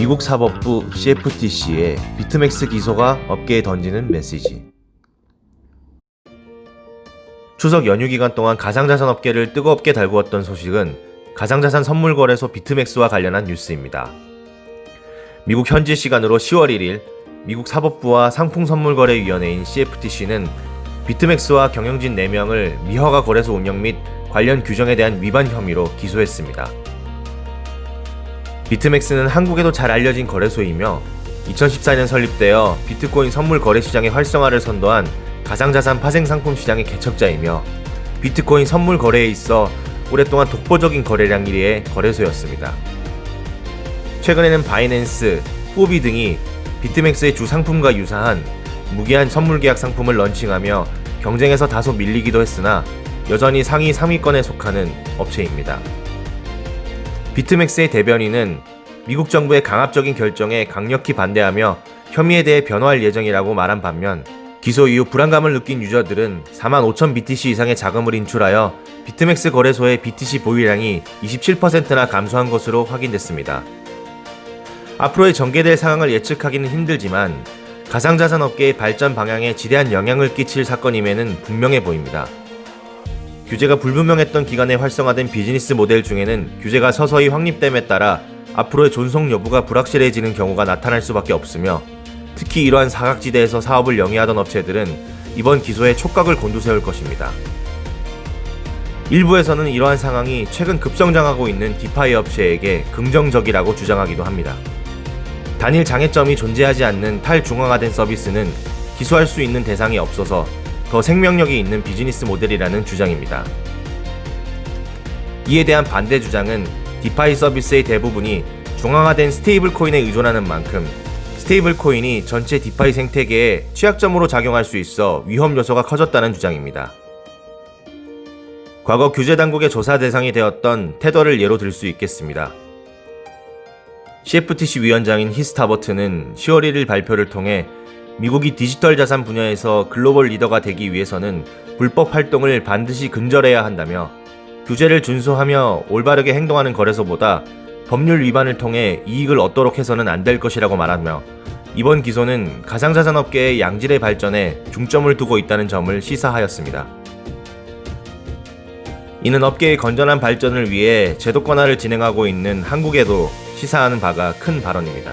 미국 사법부 CFTC의 비트맥스 기소가 업계에 던지는 메시지. 추석 연휴 기간 동안 가상자산 업계를 뜨겁게 달구었던 소식은 가상자산 선물 거래소 비트맥스와 관련한 뉴스입니다. 미국 현지 시간으로 10월 1일 미국 사법부와 상품선물거래위원회인 CFTC는 비트맥스와 경영진 4명을 미허가 거래소 운영 및 관련 규정에 대한 위반 혐의로 기소했습니다. 비트맥스는 한국에도 잘 알려진 거래소이며 2014년 설립되어 비트코인 선물 거래 시장의 활성화를 선도한 가상자산 파생 상품 시장의 개척자이며 비트코인 선물 거래에 있어 오랫동안 독보적인 거래량 1위의 거래소였습니다. 최근에는 바이낸스, 후오비 등이 비트맥스의 주 상품과 유사한 무기한 선물 계약 상품을 런칭하며 경쟁에서 다소 밀리기도 했으나 여전히 상위 3위권에 속하는 업체입니다. 비트맥스의 대변인은 미국 정부의 강압적인 결정에 강력히 반대하며 혐의에 대해 변호할 예정이라고 말한 반면 기소 이후 불안감을 느낀 유저들은 4만 5천 BTC 이상의 자금을 인출하여 비트맥스 거래소의 BTC 보유량이 27%나 감소한 것으로 확인됐습니다. 앞으로의 전개될 상황을 예측하기는 힘들지만 가상자산 업계의 발전 방향에 지대한 영향을 끼칠 사건임에는 분명해 보입니다. 규제가 불분명했던 기간에 활성화된 비즈니스 모델 중에는 규제가 서서히 확립됨에 따라 앞으로의 존속 여부가 불확실해지는 경우가 나타날 수밖에 없으며 특히 이러한 사각지대에서 사업을 영위하던 업체들은 이번 기소에 촉각을 곤두세울 것입니다. 일부에서는 이러한 상황이 최근 급성장하고 있는 디파이 업체에게 긍정적이라고 주장하기도 합니다. 단일 장애점이 존재하지 않는 탈중앙화된 서비스는 기소할 수 있는 대상이 없어서 더 생명력이 있는 비즈니스 모델이라는 주장입니다. 이에 대한 반대 주장은 디파이 서비스의 대부분이 중앙화된 스테이블 코인에 의존하는 만큼 스테이블 코인이 전체 디파이 생태계에 취약점으로 작용할 수 있어 위험 요소가 커졌다는 주장입니다. 과거 규제 당국의 조사 대상이 되었던 테더를 예로 들 수 있겠습니다. CFTC 위원장인 히스타버트는 10월 1일 발표를 통해 미국이 디지털 자산 분야에서 글로벌 리더가 되기 위해서는 불법 활동을 반드시 근절해야 한다며 규제를 준수하며 올바르게 행동하는 거래소보다 법률 위반을 통해 이익을 얻도록 해서는 안 될 것이라고 말하며 이번 기소는 가상자산 업계의 양질의 발전에 중점을 두고 있다는 점을 시사하였습니다. 이는 업계의 건전한 발전을 위해 제도권화를 진행하고 있는 한국에도 시사하는 바가 큰 발언입니다.